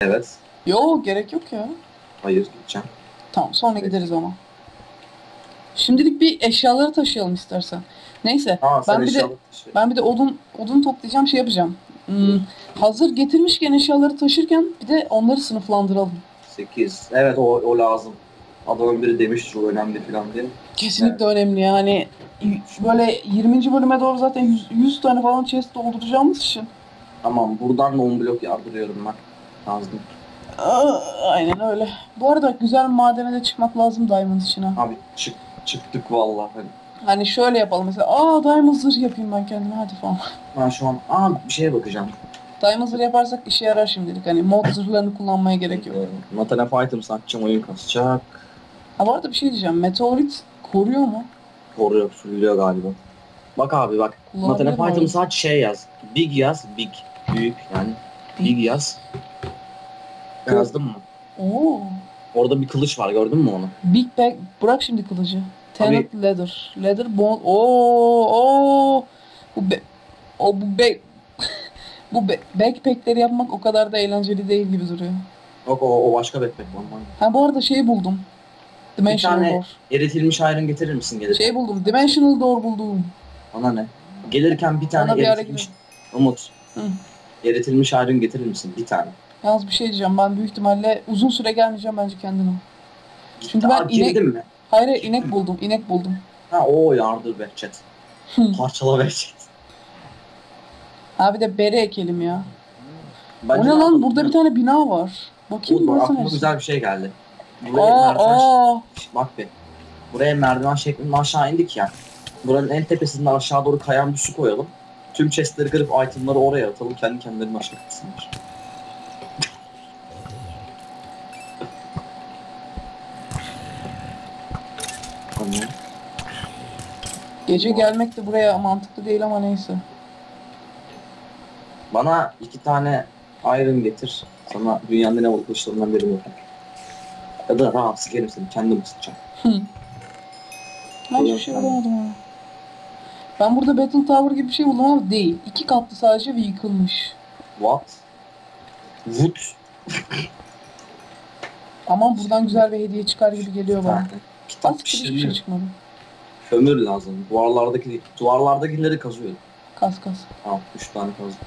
Evet. Yo gerek yok ya. Hayır gideceğim. Tamam sonra gideriz ama. Şimdilik bir eşyaları taşıyalım istersen. Neyse Aa sen ben bir de eşyalık taşı. ben bir de odun odun toplayacağım şey yapacağım. Hmm, hazır getirmişken eşyaları taşırken bir de onları sınıflandıralım. 8. Evet o, o lazım. Adamın biri demiş çok önemli falan diye. Kesinlikle önemli yani. Böyle 20. bölüme doğru zaten 100, 100 tane falan chest dolduracağımız için. Tamam buradan da 10 blok yardırıyorum ben. Lazım. Aa, aynen öyle. Bu arada güzel madene de çıkmak lazım diamond için ha. Abi çık, çıktık vallahi. Hadi. Hani şöyle yapalım mesela. Aa diamond zırh yapayım ben kendime hadi falan. Ben şu an aa bir şeye bakacağım. Diamond zırh yaparsak işe yarar şimdilik. Hani mod zırhlarını kullanmaya gerek yok. Natana Fight'ım satacağım oyun kasacak. Ha bu arada bir şey diyeceğim. Meteorit koruyor mu? Koruyor, fullüyor galiba. Bak abi bak. Fight'ım orayı? sadece şey yaz. Big yaz. Big. Büyük yani. Big yaz. Yazdın mı? Oo. Orada bir kılıç var gördün mü onu? Big Bag. Bırak şimdi kılıcı. Tenet Leather. Leather Bone. Oo. Oo. Bu be... O bu be... bu be... backpackleri yapmak o kadar da eğlenceli değil gibi duruyor. Yok o, o başka backpack var. Ha bu arada şey buldum. Dimensional tane- Door. Eritilmiş iron getirir misin gelirken? Şey buldum. Dimensional Door buldum. Ona ne? Gelirken bir tane Ona bir eritilmiş... Umut. Hı. Eritilmiş iron getirir misin? Bir tane. Yalnız bir şey diyeceğim. Ben büyük ihtimalle uzun süre gelmeyeceğim bence kendime. Çünkü ben girdin mi? Hayır hayır, inek buldum. inek buldum. Ha o yardır be chat. Hı. Parçala be chat. Ha bir de bere ekelim ya. Bence o ne lan? Burada bir tane bina var. Bakayım Oğlum, burası aklıma neresi? güzel bir şey geldi. Buraya Aa, merdiven aa. Şş, Bak be. Buraya merdiven şeklinde aşağı indik ya. Buranın en tepesinde aşağı doğru kayan bir su koyalım. Tüm chestleri kırıp itemları oraya atalım. Kendi kendilerini aşağı atsınlar. Tamam. Gece gelmek de buraya mantıklı değil ama neyse. Bana iki tane iron getir. Sana dünyanın havalı kılıçlarından birini yapayım. Ya da rahat sikerim seni. Kendim ısıtacağım. Ben hiçbir şey bulamadım ama. Ben burada Battle Tower gibi bir şey buldum ama değil. İki katlı sadece ve yıkılmış. What? Wood. Aman buradan güzel bir hediye çıkar gibi geliyor bana. Kitap hiçbir şey çıkmadı. Kömür lazım. Duvarlardaki, duvarlardakileri kazıyorum. Kas kas. Tamam, üç tane kazdım.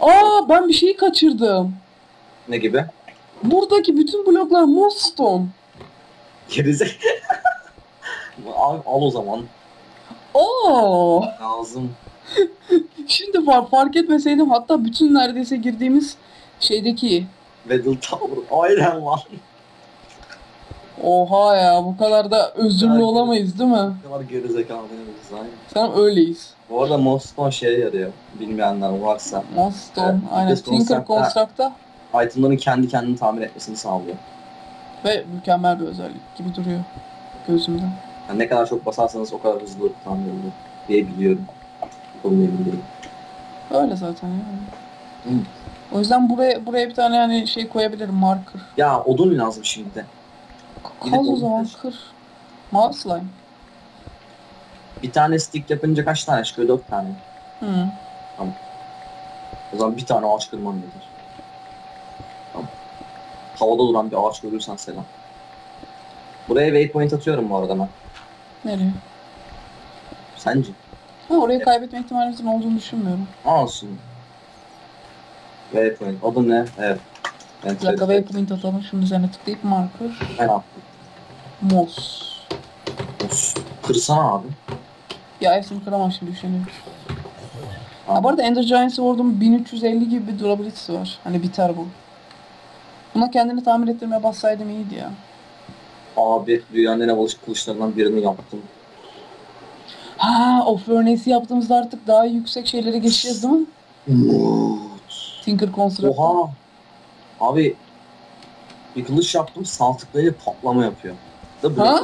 Aa ben bir şeyi kaçırdım. Ne gibi? Buradaki bütün bloklar Mossstone. Gerize. al, al o zaman. Oo. Lazım. Şimdi var fark etmeseydim hatta bütün neredeyse girdiğimiz şeydeki Battle Tower. Aynen var. Oha ya bu kadar da özürlü olamayız değil mi? Ne kadar gerizekalı değiliz. Aynen. Sen öyleyiz. Bu arada Moston şeye yarıyor. Bilmeyenler varsa. Mossstone Evet, aynen. Tinker Construct'ta- Itemların kendi kendini tamir etmesini sağlıyor. ve mükemmel bir özellik gibi duruyor gözümde. Yani ne kadar çok basarsanız o kadar hızlı tamir oluyor diye biliyorum. İlgili değil. Öyle zaten yani. Hı. O yüzden buraya buraya bir tane hani şey koyabilirim marker. Ya odun lazım şimdi de. Gidip Kaz o kır. Mavi slime. Bir tane stick yapınca kaç tane çıkıyor? Dört tane. Hı. O zaman bir tane ağaç kırman yeter. Tamam. Havada duran bir ağaç görürsen selam. Buraya waypoint atıyorum bu arada ben. Nereye? Sence? Ha orayı kaybetme ihtimalimizin olduğunu düşünmüyorum. Olsun. Waypoint. Adı ne? Evet. Bir dakika waypoint atalım. Şunun üzerine tıklayıp marker. Attım. Moss. Of. Kırsana abi. Ya hepsini kıramam şimdi düşünüyorum. Ha, bu arada Ender Giant Sword'un 1350 gibi bir durability'si var. Hani biter bu. Buna kendini tamir ettirmeye bassaydım iyiydi ya. Abi dünyanın en havalı kılıçlarından birini yaptım. Ha o furnace'i yaptığımızda artık daha yüksek şeylere geçeceğiz değil mi? Tinker Construct. Oha. Abi bir kılıç yaptım sağ tıklayınca patlama yapıyor. Da blok Ha?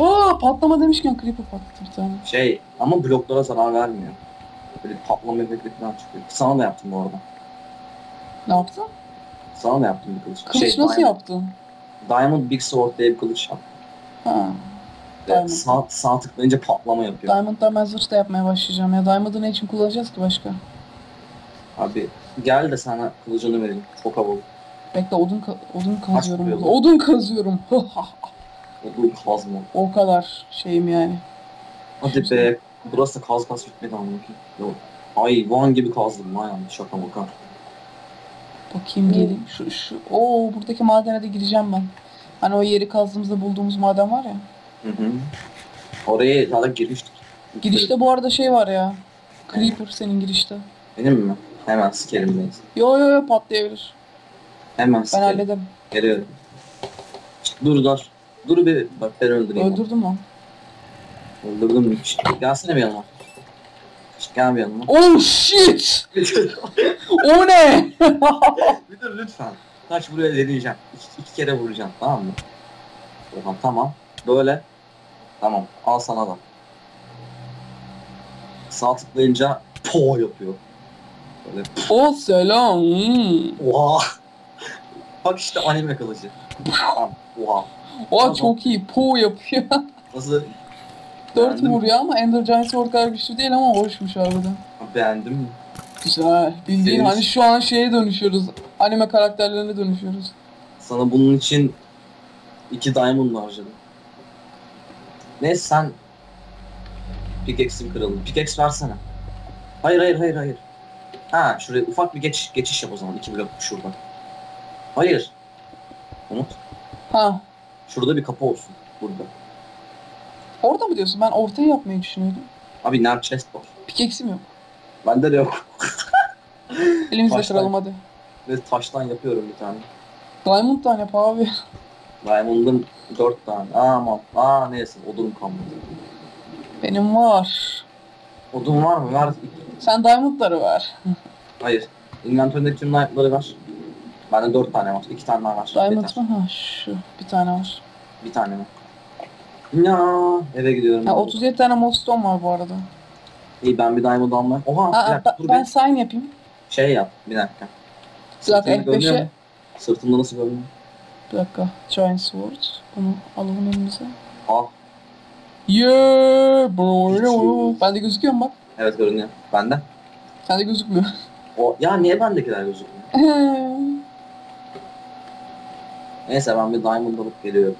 Aa patlama demişken creeper patladı bir tane. Şey ama bloklara zarar vermiyor. Böyle patlama efekti falan çıkıyor. Sana da yaptım bu arada. Ne yaptın? Sana da yaptım bir kılıç. Kılıç Şey, nasıl Diamond- yaptın? Diamond Big Sword diye bir kılıç yaptım. Ha. Diamond. Sağ, sağ tıklayınca patlama yapıyor. Diamond'dan ben zırh da yapmaya başlayacağım ya. Diamond'ı ne için kullanacağız ki başka? Abi Gel de sana kılıcını vereyim. Çok havalı. Bekle odun ka- odun kazıyorum? Odun kazıyorum. Odun kazma. o kadar şeyim yani. Hadi be. Burası kaz kaz bitmedi ama ki. Yok. Ay Van gibi kazdım lan yani şaka maka. Bakayım geleyim. Şu şu. Oo buradaki madene de gireceğim ben. Hani o yeri kazdığımızda bulduğumuz maden var ya. Hı hı. Oraya zaten girmiştik. Girişte bu arada şey var ya. Creeper senin girişte. Benim mi? Hemen sikerim neyse. Yo yo yo patlayabilir. Hemen Ben sikerim. hallederim. Geliyorum. Dur dur. Dur bir bak ben öldüreyim. Öldürdüm. Öldürdüm mü? Şşt, gelsene bir yanıma. Şşt, gel bir yanıma. Oh shit! o ne? bir dur lütfen. Kaç buraya deneyeceğim. İki, iki kere vuracağım tamam mı? Tamam tamam. Böyle. Tamam. Al sana da. Sağ tıklayınca po yapıyor. Böyle oh selam. Hmm. Oha. Bak işte anime kılıcı. Oha. Oh çok iyi. Po yapıyor. Nasıl 4 Beğendin mi? vuruyor ama Ender Giant Sword kadar güçlü değil ama hoşmuş harbiden. beğendin mi? Güzel. Bildiğin Senin- hani şu an şeye dönüşüyoruz. Anime karakterlerine dönüşüyoruz. Sana bunun için iki diamond harcadım. Neyse sen pickaxe'im kırıldı. Pickaxe versene. Hayır hayır hayır hayır. Ha şuraya ufak bir geç, geçiş yap o zaman. iki blok şuradan. Hayır. Umut. Ha. Şurada bir kapı olsun. Burada. Orada mı diyorsun? Ben ortaya yapmayı düşünüyordum. Abi nerede chest var? Pickaxe'im yok. Bende de yok. Elimizle Baştan. kıralım hadi. Ve taştan yapıyorum bir tane. Diamond tane yap abi. Diamond'ım dört tane. Aman. Aa neyse odunum kalmadı. Benim var. Odun var mı? Ver. Sen diamondları ver. Hayır. Inventöründeki tüm diamondları ver. Bende dört tane var. iki tane daha var. Diamond Yeter. mı? Ha şu. Bir tane var. Bir tane mi? Ya eve gidiyorum. Ha 37 tane moldstone var bu arada. İyi ben bir diamond almaya. Oha bir Aa, dakika ben, dur ben bir sign yapayım. şey yap bir dakika. Bir görünüyor F5'e. mu? Sırtımda nasıl görünüyor? Bir dakika. Giant Sword. Bunu alalım elimize. Ah Yeah bro. Ben de gözüküyorum bak. evet görünüyor. Bende. Sen de gözükmüyor. O ya niye bendekiler gözükmüyor? Neyse ben bir diamond alıp geliyorum.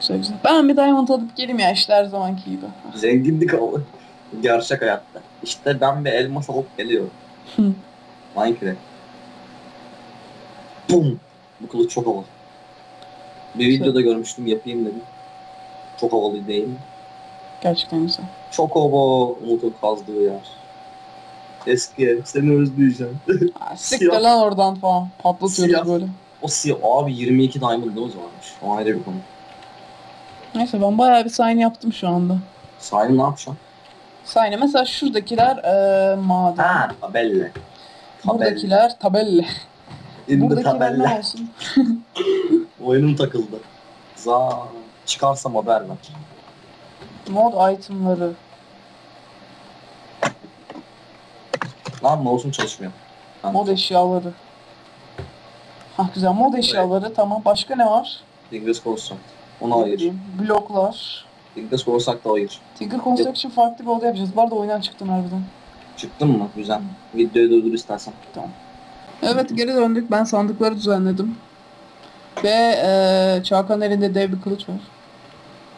güzel güzel. Ben bir diamond alıp geleyim ya işte her zamanki gibi. Zenginlik oldu. Gerçek hayatta. İşte ben bir elmas alıp geliyorum. Hı. Minecraft. Bum. Bu kılıç çok havalı. Bir videoda görmüştüm yapayım dedim. Çok havalı değil mi? Gerçekten güzel. Çok hava Umut'un kazdığı yer. Eski seni özleyeceğim. Aa, Siktir lan oradan falan. Patlatıyoruz Siyah. böyle. O siyah abi 22 diamond'ımız varmış. O ayrı bir konu. Neyse ben bayağı bir sign yaptım şu anda. Sahin ne yapacaksın? Sign'e mesela şuradakiler eee maden. Ha tabelle. Buradakiler tabelle. Buradakiler tabelle. Oyunum takıldı. Za çıkarsam haber ver. Mod itemları. Lan mouse'um çalışmıyor. Mod eşyaları. Hah güzel mod eşyaları tamam. Başka ne var? Dingus Construct. Onu ayır. Bloklar. Dingus Construct da ayır. Tinker Construction farklı bir oda yapacağız. Bu arada oyundan çıktım harbiden. Çıktın mı? Güzel. Videoyu durdur istersen. Evet geri döndük. Ben sandıkları düzenledim. Ve eee Çağkan elinde dev bir kılıç var.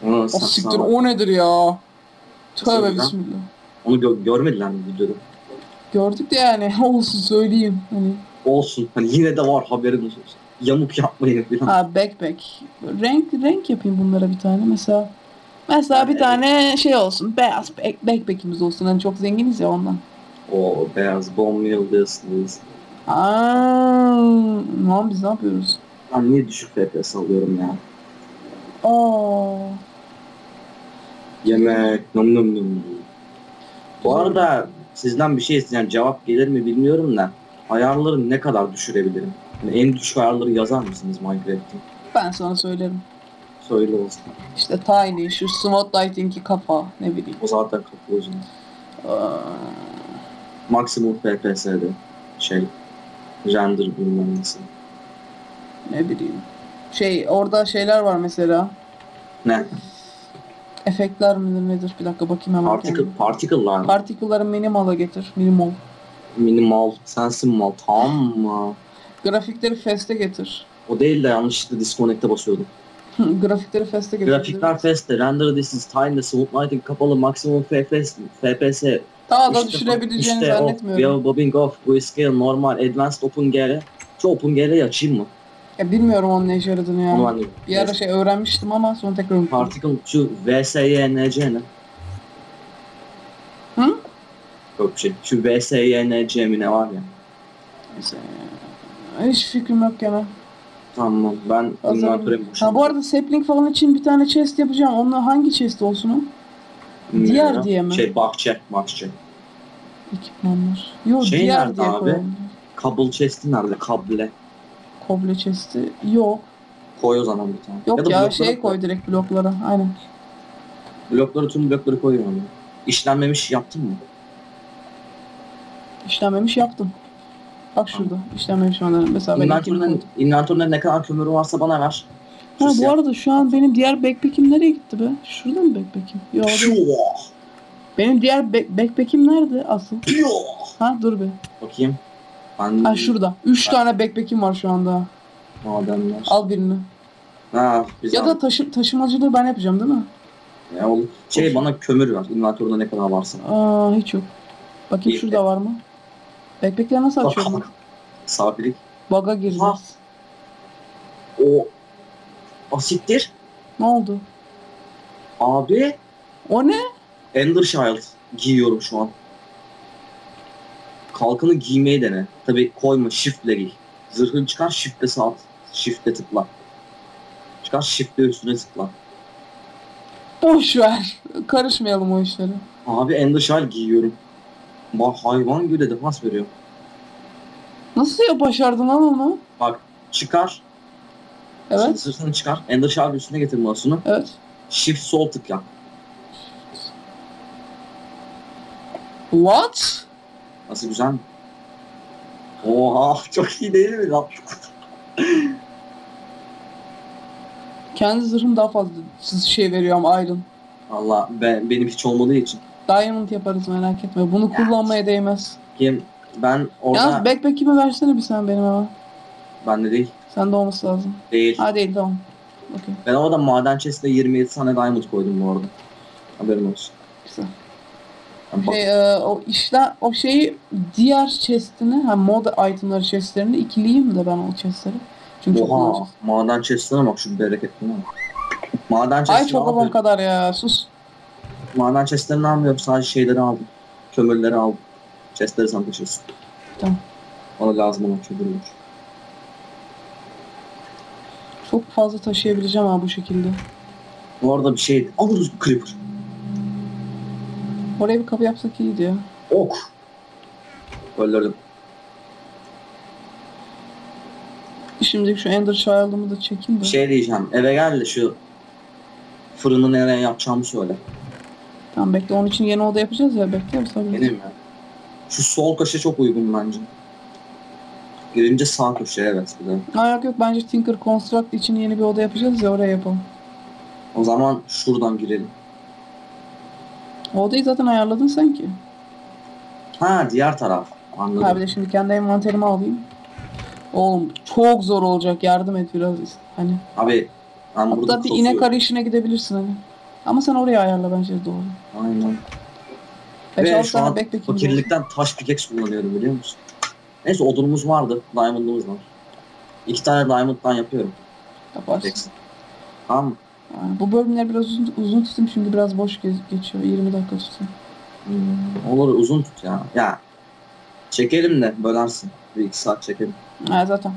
Onu, O sen- siktir o nedir ya? Tövbe Nasıl bismillah. onu gö- görmediler mi videoda? Gördük de yani olsun söyleyeyim. Hani. Olsun. Hani yine de var haberin olsun. Yamuk yapmayın falan. Ha backpack. Renk renk yapayım bunlara bir tane mesela. Mesela bir Evet. tane şey olsun. Beyaz back- backpack'imiz olsun. Hani çok zenginiz ya ondan. O beyaz bom yıldızlıyız. Aa, lan biz ne yapıyoruz? Ben niye düşük FPS alıyorum ya? Aa. Yemek. Num num num. Bu arada sizden bir şey isteyeceğim. Cevap gelir mi bilmiyorum da. Ayarları ne kadar düşürebilirim? Yani en düşük ayarları yazar mısınız Minecraft'in? Ben sana söylerim. Söyle olsun. İşte Tiny, şu Smart Lighting'i kafa, ne bileyim. O zaten kapı uzun. Aa, Maksimum FPS'de şey render bilmem nasıl. ne bileyim. Şey, orada şeyler var mesela. Ne? Efektler midir nedir? Bir dakika bakayım hemen. Particle, kendime. particle'lar mı? Particle'ları minimal'a getir. Minimal. Minimal. Sensin mal. Tamam mı? Grafikleri feste getir. O değil de yanlışlıkla disconnect'e basıyordum. Grafikleri feste getir. Grafikler feste. Render this is tiny. Smooth lighting kapalı. Maksimum FPS. FPS. Daha da İşte- düşürebileceğini işte zannetmiyorum. Wheel bobbing off. Bu scale normal. Advanced OpenGL. Şu OpenGL'yi açayım mı? Ya bilmiyorum onun ne işe yaradığını ya. Onu ben de Bir ara şey öğrenmiştim ama sonra tekrar unuttum. Particle şu VSYNC ne? Hı? Yok bir şey. Şu VSYNC mi ne var ya? Neyse. Hiç fikrim yok gene. Tamam ben inventory'e Ha bu arada sapling falan için bir tane chest yapacağım. Onunla hangi chest olsun o? diğer diye mi? Şey bahçe, bahçe. Ekipmanlar. Yok Şey diğer nerede diye abi? koyalım. Kabul chest'i nerede? Kable. Koble chest'i yok. Koy o zaman bir tane. Yok ya, bloklara şey koy direkt bloklara. Aynen. Blokları tüm blokları koyuyorum. İşlenmemiş yaptın mı? İşlenmemiş yaptım. Bak şurada. İşlenmemiş olanları. Mesela koydum. inventöründe ne kadar kömürü varsa bana ver. Ha bu arada şu an benim diğer backpack'im nereye gitti be? Şurada mı backpack'im? Yok. Benim diğer back- backpack'im nerede asıl? Ha dur bir. Bakayım. Ben Ha şurada. 3 Ha. tane backpack'im var şu anda. Madenler. Al birini. Ha, biz Ya al- da taşı taşımacılığı ben yapacağım değil mi? Ya oğlum, şey bana kömür ver. İnventöründe ne kadar varsa. Aa hiç yok. Bakayım İyi. şurada var mı? Backpack'leri nasıl açıyorum? Sabirik. Bug'a gireceğiz. Ha. O asittir. Ne oldu? Abi O ne? Ender Child giyiyorum şu an. Kalkanı giymeyi dene. Tabi koyma shift'le giy. Zırhını çıkar shift'le sağ shift'le tıkla. Çıkar shift'le üstüne tıkla. Boş ver. Karışmayalım o işlere. Abi Ender giyiyorum. Bak hayvan gibi de defans veriyor. Nasıl ya başardın lan onu? Bak çıkar. Evet. Zırhını çıkar. Ender üstüne getir mouse'unu. Evet. Shift sol tık yap. What? Nasıl güzel mi? Oha çok iyi değil mi lan? Kendi zırhım daha fazla şey veriyor ama Iron. Valla ben, benim hiç olmadığı için. Diamond yaparız merak etme. Bunu kullanmaya değmez. Kim ben orada Yalnız backpack'imi versene bir sen benim ama. bende değil. Sende olması lazım. Değil. Ha değil tamam. Okey. Ben orada maden chest'e 27 tane diamond koydum bu arada. Haberin olsun. Güzel. Şey, e, o işler o şeyi diğer chest'ini ha mod itemları chest'lerini ikiliyim de ben o chest'leri. Çünkü çok Oha kullanacağız. maden chest'ine bak şu bereketli bak. Maden Ay chest'ini çok babam kadar ya sus. Maden chest'lerini almıyorum sadece şeyleri aldım. Kömürleri aldım. Chest'leri sen taşırsın. Tamam. Bana lazım olan kömürler. Çok fazla taşıyabileceğim ha bu şekilde. Bu arada bir şeydi. Alırız creeper. Oraya bir kapı yapsak iyiydi ya. Ok. Öldürdüm. Şimdi şu Ender Child'ımı da çekeyim de. Bir şey diyeceğim. Eve gel de şu fırını nereye yapacağımı söyle. Tamam bekle onun için yeni oda yapacağız ya bekliyoruz tabii. Benim ya. Şu sol köşe çok uygun bence. Girince sağ köşe evet bir de. Ha yok yok bence Tinker Construct için yeni bir oda yapacağız ya oraya yapalım. O zaman şuradan girelim. O odayı zaten ayarladın sen ki. Ha diğer taraf. Anladım. Ha bir de şimdi kendi envanterimi alayım. Oğlum çok zor olacak yardım et biraz. Hani. Abi ben burada Hatta bir inek arayışına gidebilirsin hani. Ama sen oraya ayarla bence doğru. Aynen. 5-6 Ve şu an fakirlikten taş pickaxe kullanıyorum biliyor musun? Neyse odunumuz vardı. Diamond'ımız var. İki tane diamond'dan yapıyorum. Yaparsın. Pickaxe. Tamam mı? Yani bu bölümler biraz uzun, uzun tutayım çünkü biraz boş ge- geçiyor. 20 dakika tutayım. Hmm, olur uzun tut ya. Ya çekelim de bölersin. Bir iki saat çekelim. Ha zaten.